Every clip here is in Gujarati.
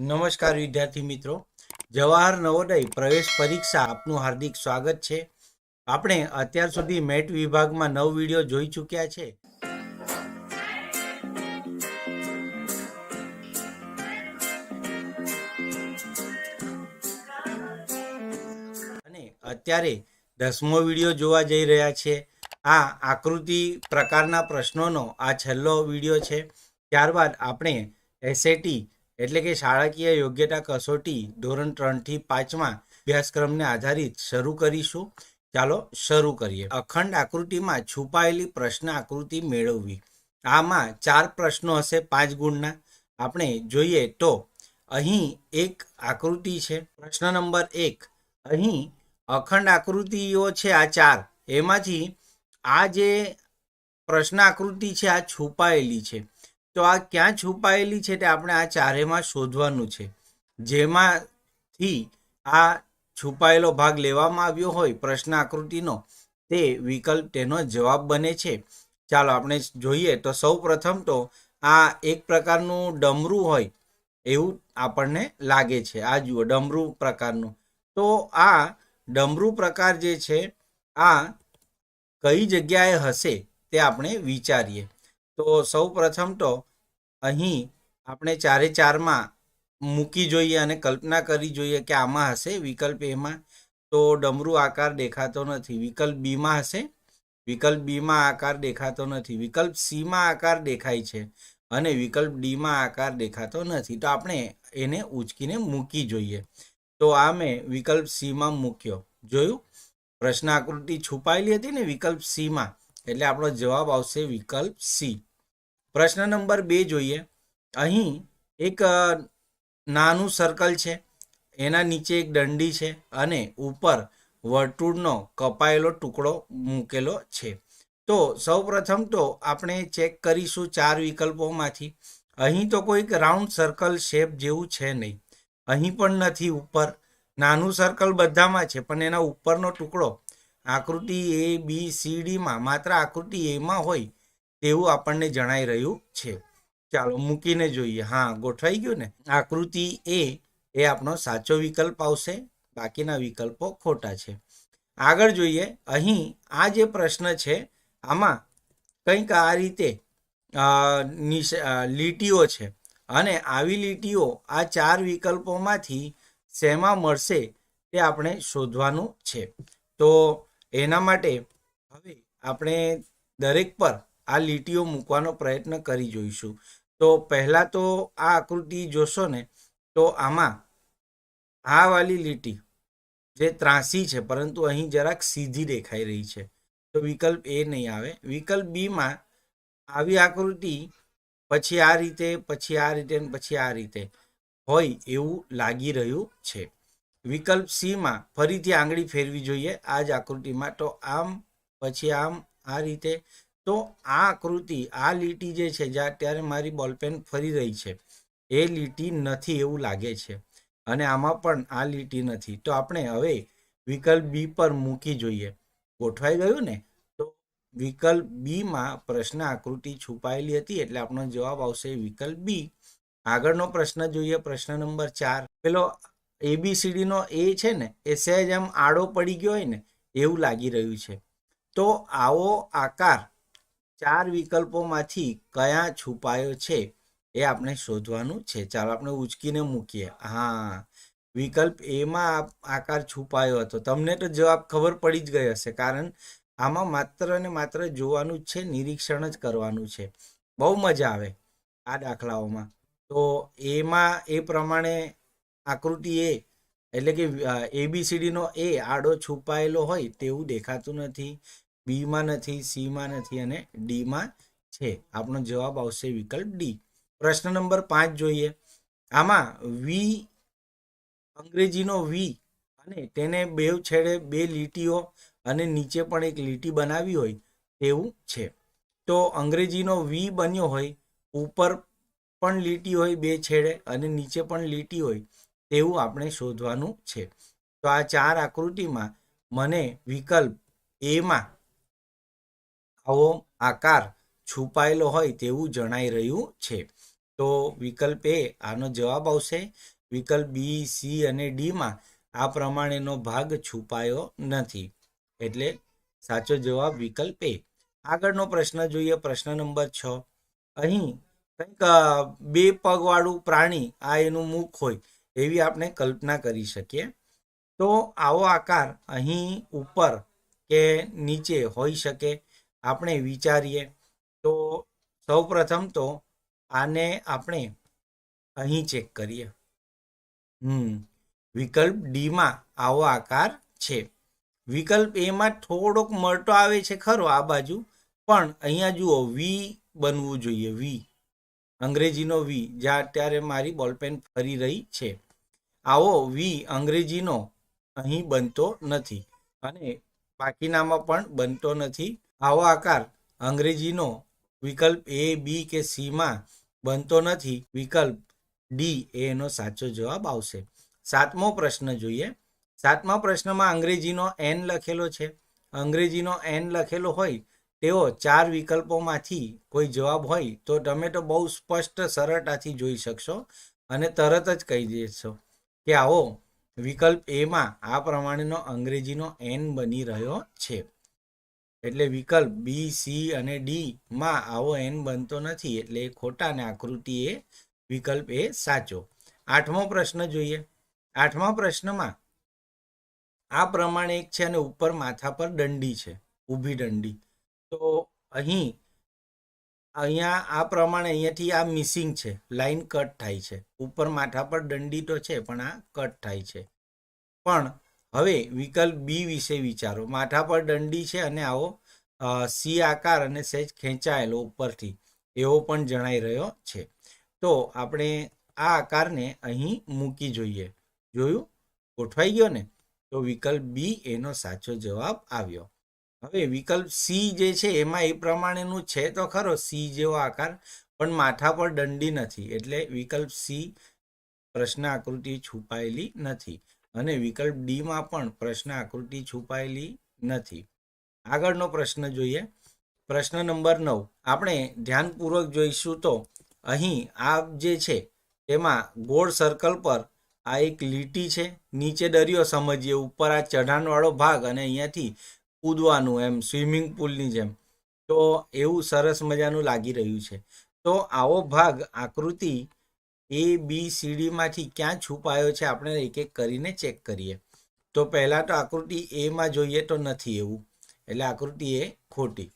નમસ્કાર વિદ્યાર્થી મિત્રો. જવાહર નવોદય પ્રવેશ પરીક્ષા આપનું હાર્દિક સ્વાગત છે. આપણે અત્યાર સુધી મેટ વિભાગમાં નવ વીડિયો જોઈ ચૂક્યા છે. અને અત્યારે દસમો વીડિયો જોવા જઈ રહ્યા છે. આ આકૃતિ પ્રકારના પ્રશ્નોનો આ છેલ્લો વીડિયો છે. ત્યારબાદ આપણે એસએટી એટલે કે શાળાકીય યોગ્યતા કસોટી ધોરણ ત્રણથી પાંચમાં અભ્યાસક્રમને આધારિત શરૂ કરીશું. ચાલો શરૂ કરીએ. અખંડ આકૃતિમાં છુપાયેલી પ્રશ્ન આકૃતિ મેળવવી. આમાં ચાર પ્રશ્નો હશે પાંચ ગુણના. આપણે જોઈએ તો અહીં એક આકૃતિ છે. પ્રશ્ન નંબર એક. અહીં અખંડ આકૃતિઓ છે આ ચાર. એમાંથી આ જે પ્રશ્ન આકૃતિ છે આ છુપાયેલી છે. તો આ ક્યાં છુપાયેલી છે તે આપણે આ ચારેમાં શોધવાનું છે. જેમાંથી આ છુપાયેલો ભાગ લેવામાં આવ્યો હોય પ્રશ્ન આકૃતિનો, તે વિકલ્પ તેનો જવાબ બને છે. ચાલો આપણે જોઈએ તો સૌ પ્રથમ તો આ એક પ્રકારનું ડમરું હોય એવું આપણને લાગે છે. આ જુઓ ડમરું પ્રકારનું. તો આ ડમરું પ્રકાર જે છે, આ કઈ જગ્યાએ હશે તે આપણે વિચારીએ. તો સૌ પ્રથમ તો અહીં આપણે ચારે ચારમાં મૂકી જોઈએ અને કલ્પના કરી જોઈએ કે આમાં હશે વિકલ્પ એમાં તો ડમરું આકાર દેખાતો નથી. વિકલ્પ બીમાં હશે. વિકલ્પ બીમાં આકાર દેખાતો નથી. વિકલ્પ સીમાં આકાર દેખાય છે અને વિકલ્પ ડીમાં આકાર દેખાતો નથી. તો આપણે એને ઉચકીને મૂકી જોઈએ. તો આ મેં વિકલ્પ સીમાં મૂક્યો. જોયું? પ્રશ્ન આકૃતિ છુપાયેલી હતી ને વિકલ્પ સીમાં એટલે આપણો જવાબ આવશે વિકલ્પ સી પ્રશ્ન નંબર બે જોઈએ. અહીં એક નાનું સર્કલ છે. એના નીચે એક દંડી છે અને ઉપર વર્તુળનો કપાયેલો ટુકડો મૂકેલો છે. તો સૌપ્રથમ તો આપણે ચેક કરીશું ચાર વિકલ્પોમાંથી. અહીં તો કોઈક રાઉન્ડ સર્કલ શેપ જેવું છે નહીં. અહીં પણ નથી ઉપર. નાનું સર્કલ બધામાં છે, પણ એના ઉપરનો ટુકડો આકૃતિ એ બી સી ડીમાં માત્ર આકૃતિ એમાં હોય. તેવું આપણને જણાઈ રહ્યું છે. ચાલો મૂકીને જોઈએ. હા, ગોઠવાઈ ગયું ને? આકૃતિ એ એ આપણો સાચો વિકલ્પ આવશે. બાકીના વિકલ્પો ખોટા છે. આગળ જોઈએ. અહીં આ જે પ્રશ્ન છે, આમાં કંઈક આ રીતે લીટીઓ છે. અને આવી લીટીઓ આ ચાર વિકલ્પોમાંથી શેમાં મળશે તે આપણે શોધવાનું છે. તો એના માટે હવે આપણે દરેક પર આ લીટીઓ મૂકવાનો પ્રયત્ન કરી જોઈશું. તો પહેલાં તો આ આકૃતિ જોશો ને, તો આમાં આ વાલી લીટી જે ત્રાસી છે, પરંતુ અહીં જરાક સીધી દેખાઈ રહી છે. તો વિકલ્પ એ નહીં આવે. વિકલ્પ બીમાં આવી આકૃતિ પછી આ રીતે, પછી આ રીતે પછી આ રીતે હોય એવું લાગી રહ્યું છે. વિકલ્પ સીમાં ફરીથી આંગળી ફેરવી જોઈએ આ જ આકૃતિમાં. તો આમ, પછી આમ, આ રીતે તો આ આકૃતિ, આ લીટી જે છે જ્યાં અત્યારે મારી બોલપેન ફરી રહી છે, એ લીટી નથી એવું લાગે છે. અને આમાં પણ આ લીટી નથી. તો આપણે હવે વિકલ્પ બી પર મૂકી જોઈએ. ગોઠવાઈ ગયું ને? તો વિકલ્પ બીમાં પ્રશ્ન આકૃતિ છુપાયેલી હતી, એટલે આપણો જવાબ આવશે વિકલ્પ બી. આગળનો પ્રશ્ન જોઈએ, પ્રશ્ન નંબર ચાર. પેલો એબીસીડીનો એ છે ને, એ સહેજ આમ આડો પડી ગયો હોય ને, એવું લાગી રહ્યું છે. તો આવો આકાર ચાર વિકલ્પોમાંથી કયા છુપાયો છે એ આપણે શોધવાનું છે. ચાલો આપણે ઉચકીને મૂકીએ. હા, વિકલ્પ એમાં આકાર છુપાયો હતો. તમને તો જવાબ ખબર પડી જ ગઈ હશે, કારણ આમાં માત્ર ને માત્ર જોવાનું છે, નિરીક્ષણ જ કરવાનું છે. બહુ મજા આવે આ દાખલાઓમાં. તો એમાં એ પ્રમાણે આકૃતિ એ, એટલે કે એબીસીડીનો એ આડો છુપાયેલો હોય તેવું દેખાતું નથી. બીમાં નથી, સીમાં નથી અને ડીમાં છે. આપણો જવાબ આવશે વિકલ્પ ડી. પ્રશ્ન નંબર પાંચ જોઈએ. આમાં વી, અંગ્રેજીનો વી અને તેને બે છેડે બે લીટીઓ અને નીચે પણ એક લીટી બનાવી હોય તેવું છે. તો અંગ્રેજીનો વી બન્યો હોય, ઉપર પણ લીટી હોય બે છેડે અને નીચે પણ લીટી હોય તેવું આપણે શોધવાનું છે. તો આ ચાર આકૃતિમાં મને વિકલ્પ એમાં આવો આકાર છુપાયેલો હોય તેવું જણાઈ રહ્યું છે. તો વિકલ્પ એ આનો જવાબ આવશે. વિકલ્પ બી, સી અને ડીમાં આ પ્રમાણેનો ભાગ છુપાયો નથી. એટલે સાચો જવાબ વિકલ્પ એ. આગળનો પ્રશ્ન જોઈએ. પ્રશ્ન નંબર છ. અહીં કંઈક બે પગવાળું પ્રાણી આ એનું મુખ હોય એવી આપણે કલ્પના કરી શકીએ. તો આવો આકાર અહીં ઉપર કે નીચે હોઈ શકે. આપણે વિચારીએ, તો સૌપ્રથમ તો આને આપણે અહીં ચેક કરીએ. હમ, વિકલ્પ ડીમાં આવો આકાર છે. વિકલ્પ એમાં થોડોક મળતો આવે છે ખરો આ બાજુ, પણ અહીંયા જુઓ વી બનવું જોઈએ વી અંગ્રેજીનો વી જ્યાં અત્યારે મારી બોલપેન ફરી રહી છે. આવો વી અંગ્રેજીનો અહીં બનતો નથી અને બાકીનામાં પણ બનતો નથી. આવો આકાર અંગ્રેજીનો વિકલ્પ એ બી કે સીમાં બનતો નથી. વિકલ્પ ડી એનો સાચો જવાબ આવશે. સાતમો પ્રશ્ન જોઈએ. સાતમા પ્રશ્નમાં અંગ્રેજીનો એન લખેલો છે. અંગ્રેજીનો એન લખેલો હોય, તેઓ ચાર વિકલ્પોમાંથી કોઈ જવાબ હોય, તો તમે તો બહુ સ્પષ્ટ સરળતાથી જોઈ શકશો અને તરત જ કહી દેશો કે આવો વિકલ્પ એમાં આ પ્રમાણેનો અંગ્રેજીનો એન બની રહ્યો છે. એટલે વિકલ્પ બી સી અને ડી માં આવો એન બનતો નથી એટલે ખોટા અને આકૃતિ એ, વિકલ્પ એ સાચો. આઠમો પ્રશ્ન જોઈએ. આઠમા પ્રશ્નમાં આ પ્રમાણે એક છે અને ઉપર માથા પર દંડી છે, ઊભી દંડી. તો અહીં, અહીંયા આ પ્રમાણે અહીંયાથી આ મિસિંગ છે લાઈન કટ થાય છે. ઉપર માથા પર દંડી તો છે, પણ આ કટ થાય છે. પણ હવે વિકલ્પ બી વિશે વિચારો. માથા પર દંડી છે અને આવો સી આકાર અને સહેજ ખેંચાયેલો ઉપરથી, એવો પણ જણાઈ રહ્યો છે. તો આપણે આ આકારને અહીં મૂકી જોઈએ. જોયું? ગોઠવાઈ ગયો ને? તો વિકલ્પ બી એનો સાચો જવાબ આવ્યો. હવે વિકલ્પ સી જે છે એમાં એ પ્રમાણેનું છે તો ખરો, સી જેવો આકાર, પણ માથા પર દંડી નથી. એટલે વિકલ્પ સી પ્રશ્ન આકૃતિ છુપાયેલી નથી. અને વિકલ્પ ડીમાં પણ પ્રશ્ન આકૃતિ છુપાયેલી નથી. આગળનો પ્રશ્ન જોઈએ. પ્રશ્ન નંબર નવ. આપણે ધ્યાનપૂર્વક જોઈશું તો અહીં આ જે છે, તેમાં ગોળ સર્કલ પર આ એક લીટી છે. નીચે દરિયો સમજીએ, ઉપર આ ચઢાણવાળો ભાગ અને અહીંયાથી કૂદવાનું એમ સ્વિમિંગ પુલની જેમ. તો એવું સરસ મજાનું લાગી રહ્યું છે. તો આવો ભાગ આકૃતિ એ, બી, સી ડીમાંથી ક્યાં છુપાયો છે આપણે એક એક કરીને ચેક કરીએ. તો પહેલાં તો આકૃતિ એમાં જોઈએ તો નથી એવું. એટલે આકૃતિ એ ખોટી.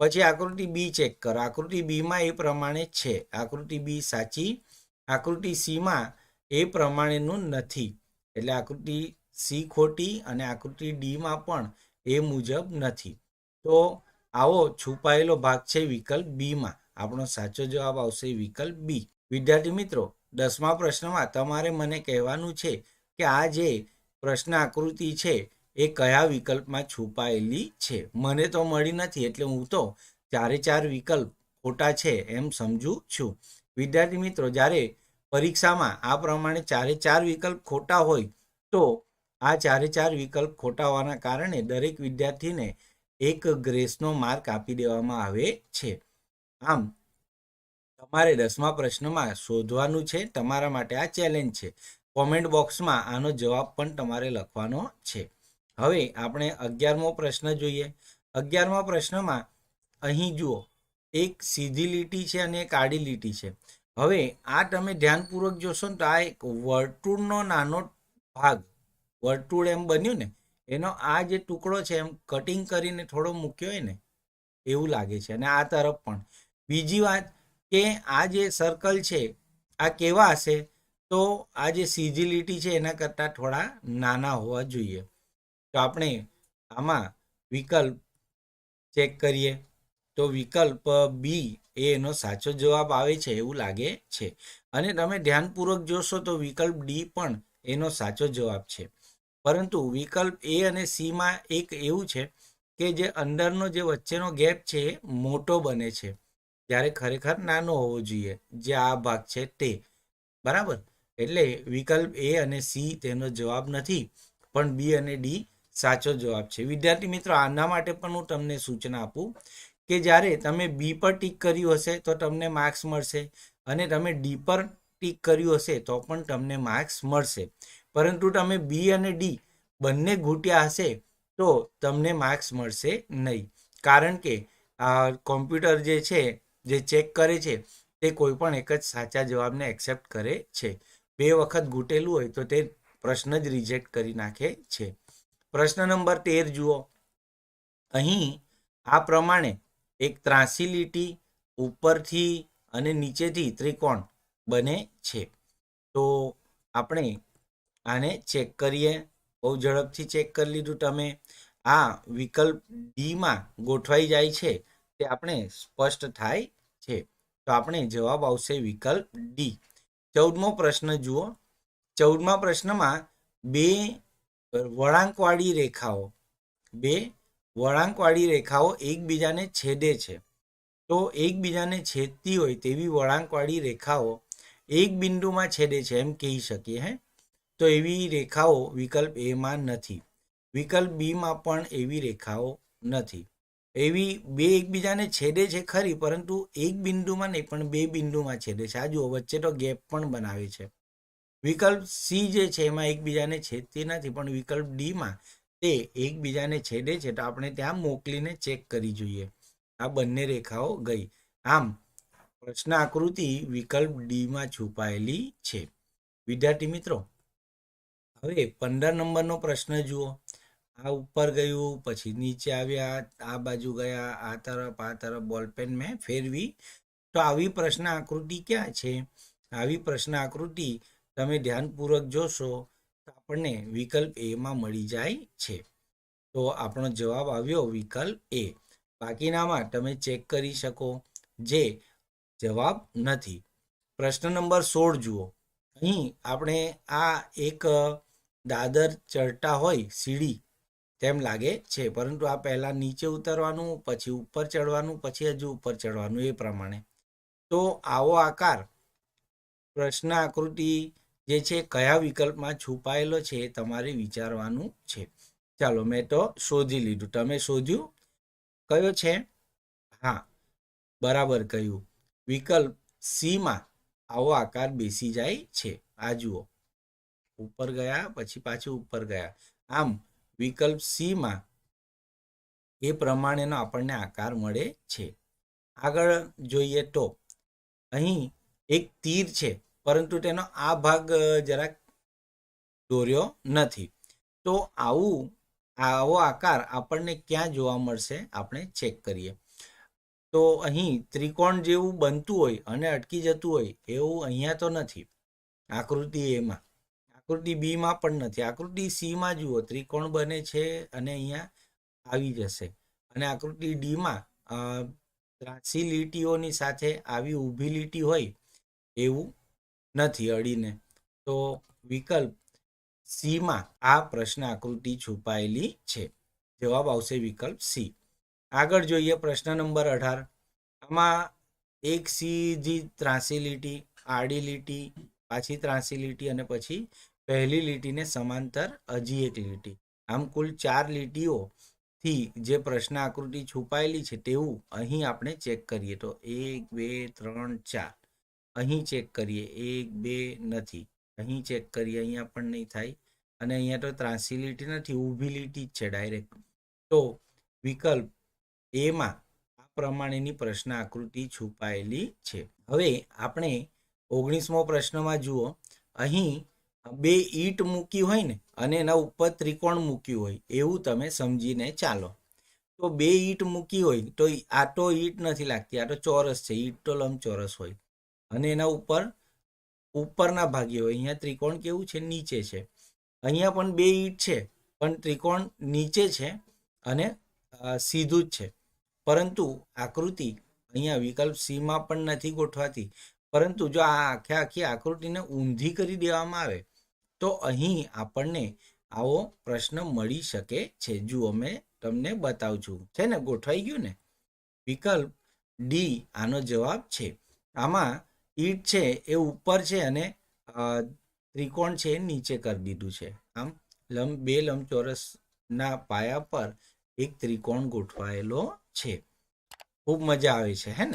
પછી આકૃતિ બી ચેક કરો. આકૃતિ બીમાં એ પ્રમાણે છે. આકૃતિ બી સાચી. આકૃતિ સીમાં એ પ્રમાણેનું નથી. એટલે આકૃતિ સી ખોટી અને આકૃતિ ડીમાં પણ એ મુજબ નથી. તો આવો છુપાયેલો ભાગ છે વિકલ્પ બીમાં આપણો સાચો જવાબ આવશે વિકલ્પ બી. વિદ્યાર્થી મિત્રો, દસમા પ્રશ્નમાં તમારે મને કહેવાનું છે કે આ જે પ્રશ્ન આકૃતિ છે, એ કયા વિકલ્પમાં છુપાયેલી છે? મને તો મળી નથી, એટલે હું તો ચારે ચાર વિકલ્પ ખોટા છે એમ સમજું છું. વિદ્યાર્થી મિત્રો, જ્યારે પરીક્ષામાં આ પ્રમાણે ચારે ચાર વિકલ્પ ખોટા હોય, તો આ ચારે ચાર વિકલ્પ ખોટા હોવાના કારણે દરેક વિદ્યાર્થીને એક ગ્રેસનો માર્ક આપી દેવામાં આવે છે. આમ તમારે દસમા પ્રશ્નમાં શોધવાનું છે, તમારા માટે આ ચેલેન્જ છે. કોમેન્ટ બોક્સમાં આનો જવાબ પણ તમારે લખવાનો છે. હવે આપણે અગિયારમો પ્રશ્ન જોઈએ. અગિયારમા પ્રશ્નમાં અહીં જુઓ, એક સીધી લીટી છે અને એક આડી લીટી છે. હવે આ તમે ધ્યાનપૂર્વક જોશો ને તો આ એક વર્તુળનો નાનો ભાગ, વર્તુળ એમ બન્યું ને, એનો આ જે ટુકડો છે એમ કટિંગ કરીને થોડો મૂક્યો હોય ને, એવું લાગે છે. અને આ તરફ પણ. બીજી વાત કે આ જે સર્કલ છે, આ કેવા હશે? તો આ જે સીધી લીટી છે, એના કરતાં થોડા નાના હોવા જોઈએ. તો આપણે આમાં વિકલ્પ ચેક કરીએ. તો વિકલ્પ બી એ એનો સાચો જવાબ આવે છે એવું લાગે છે. અને તમે ધ્યાનપૂર્વક જોશો તો વિકલ્પ ડી પણ એનો સાચો જવાબ છે. પરંતુ વિકલ્પ એ અને સીમાં એક એવું છે કે જે અંદરનો જે વચ્ચેનો ગેપ છે એ મોટો બને છે. જ્યારે ખરેખર નાનો હોવો જોઈએ, જે આ ભાગ છે તે. બરાબર? એટલે વિકલ્પ એ અને સી તેનો જવાબ નથી, પણ બી અને ડી સાચો જવાબ છે. વિદ્યાર્થી મિત્રો, આના માટે પણ હું તમને સૂચના આપું કે જ્યારે તમે બી પર ટીક કર્યું હશે તો તમને માર્ક્સ મળશે અને તમે ડી પર ટીક કર્યું હશે તો પણ તમને માર્ક્સ મળશે. પરંતુ તમે બી અને ડી બંને ઘૂંટ્યા હશે તો તમને માર્ક્સ મળશે નહીં. કારણ કે આ કોમ્પ્યુટર જે છે જે ચેક કરે છે તે કોઈ પણ એક જ સાચા જવાબને એક્સેપ્ટ કરે છે. બે વખત ઘૂંટેલું હોય તો તે પ્રશ્ન જ રિજેક્ટ કરી નાખે છે. પ્રશ્ન નંબર તેર જુઓ. અહીં આ પ્રમાણે એક ત્રાસી લીટી ઉપરથી અને નીચેથી ત્રિકોણ બને છે. તો આપણે આને ચેક કરીએ. બહુ ઝડપથી ચેક કરી લીધું તમે. આ વિકલ્પ ડીમાં ગોઠવાઈ જાય છે. તે આપણે સ્પષ્ટ થાય છે? તો આપણે જવાબ આવશે વિકલ્પ ડી ચૌદમો પ્રશ્ન જુઓ. ચૌદમા પ્રશ્નમાં બે વળાંકવાળી રેખાઓ, બે વળાંકવાળી રેખાઓ એકબીજાને છેદે છે. તો એકબીજાને છેદતી હોય તેવી વળાંકવાળી રેખાઓ એક બિંદુમાં છેદે છે એમ કહી શકીએ, હે? તો એવી રેખાઓ વિકલ્પ એમાં નથી. વિકલ્પ બીમાં પણ એવી રેખાઓ નથી. એવી બે એકબીજાને છેદે છે ખરી, પરંતુ એક બિંદુમાં નહીં, પણ બે બિંદુમાં છેદે છે. આ જુઓ, વચ્ચે તો ગેપ પણ બનાવે છે. વિકલ્પ સી જે છે, એમાં એકબીજાને છેદતી નથી, પણ વિકલ્પ ડીમાં તે એકબીજાને છેદે છે, તો આપણે ત્યાં મોકલીને ચેક કરી જોઈએ. આ બંને રેખાઓ ગઈ. આમ, પ્રશ્ન આકૃતિ વિકલ્પ ડીમાં છુપાયેલી છે. વિદ્યાર્થી મિત્રો, હવે પંદર નંબરનો પ્રશ્ન જુઓ. આ ઉપર ગયું, પછી નીચે આવ્યા, આ બાજુ ગયા, આ તરફ આ તરફ બોલપેન મેં ફેરવી. તો આવી પ્રશ્ન આકૃતિ ક્યાં છે? આવી પ્રશ્ન આકૃતિ તમે ધ્યાનપૂર્વક જોશો તો આપણને વિકલ્પ એમાં મળી જાય છે. તો આપણો જવાબ આવ્યો વિકલ્પ એ બાકીનામાં તમે ચેક કરી શકો જે જવાબ નથી. પ્રશ્ન નંબર સોળ જુઓ. અહીં આપણે આ એક દાદર ચડતા હોય સીડી તેમ લાગે છે. પરંતુ આ પહેલાં નીચે ઉતરવાનું, પછી ઉપર ચડવાનું પછી હજુ ઉપર ચડવાનું એ પ્રમાણે. તો આવો આકાર. પ્રશ્ન આકૃતિ જે છે, કયા વિકલ્પમાં છુપાયેલો છે તમારે વિચારવાનું છે. ચાલો મેં તો શોધી લીધું. તમે શોધ્યું? કયો છે? હા, બરાબર કહ્યું. વિકલ્પ સીમાં આવો આકાર બેસી જાય છે. આ જુઓ. ઉપર ગયા, પછી પાછું ઉપર ગયા. આમ વિકલ્પ સીમાં એ પ્રમાણેનો આપણને આકાર મળે છે. આગળ જોઈએ તો અહીં એક તીર છે, પરંતુ તેનો આ ભાગ જરાક દોર્યો નથી. તો આવું, આવો આકાર આપણને ક્યાં જોવા મળશે? આપણે ચેક કરીએ. તો અહીં ત્રિકોણ જેવું બનતું હોય અને અટકી જતું હોય એવું અહીંયા તો નથી. આકૃતિ એમાં. આકૃતિ બીમાં પણ નથી. આકૃતિ સીમાં જુઓ, ત્રિકોણ બને છે અને અહીંયા આવી જશે. અને આકૃતિ ડીમાં ત્રાસી લીટીઓની સાથે આવી ઊભી લીટી હોય એવું નથી અડીને. તો વિકલ્પ સીમાં આ પ્રશ્ન આકૃતિ છુપાયેલી છે. જવાબ આવશે વિકલ્પ સી આગળ જોઈએ પ્રશ્ન નંબર અઢાર. આમાં એક સીધી ત્રાસી લીટી, આડી લીટી, પાછી ત્રાસી લીટી અને પછી પહેલી લીટીને સમાંતર હજી એક લીટી. આમ કુલ ચાર લીટીઓથી જે પ્રશ્ન આકૃતિ છુપાયેલી છે તેવું અહીં આપણે ચેક કરીએ. તો એક, બે, ત્રણ, ચાર. અહીં ચેક કરીએ. એક, બે નથી. અહીં ચેક કરીએ. અહીંયા પણ નહીં થાય. અને અહીંયા તો ત્રાસી લીટી નથી. ઊભી લીટી જ છે ડાયરેક્ટ. તો વિકલ્પ એમાં આ પ્રમાણેની પ્રશ્ન આકૃતિ છુપાયેલી છે. હવે આપણે ઓગણીસમો પ્રશ્નમાં જુઓ. અહીં બે ઈંટ મૂકી હોય ને, અને એના ઉપર ત્રિકોણ મૂક્યું હોય, એવું તમે સમજીને ચાલો. તો બે ઈંટ મૂકી હોય, તો આ તો ઈંટ નથી લાગતી, આ તો ચોરસ છે, ઈંટ તો લંબચોરસ હોય. અને એના ઉપર, ઉપરના ભાગે હોય, અહીંયા ત્રિકોણ કેવું છે? નીચે છે. અહીંયા પણ બે ઈંટ છે, પણ ત્રિકોણ નીચે છે અને સીધું જ છે. પરંતુ આકૃતિ અહીંયા વિકલ્પ સીમાં પણ નથી ગોઠવાતી. પરંતુ જો આ આખે આખી આકૃતિને ઊંધી કરી દેવામાં આવે તો અહીં આપણને આવો પ્રશ્ન મળી શકે છે. જુઓ, મેં તમને બતાવું છું. છે ને? ગોઠવાઈ ગયું ને? વિકલ્પ ડી આનો જવાબ છે. આમાં ઈંટ છે એ ઉપર છે અને ત્રિકોણ છે નીચે કરી દીધું છે. આમ લંબ, બે લંબચોરસના પાયા પર એક ત્રિકોણ ગોઠવાયેલો છે. ખૂબ મજા આવે છે, હે ને?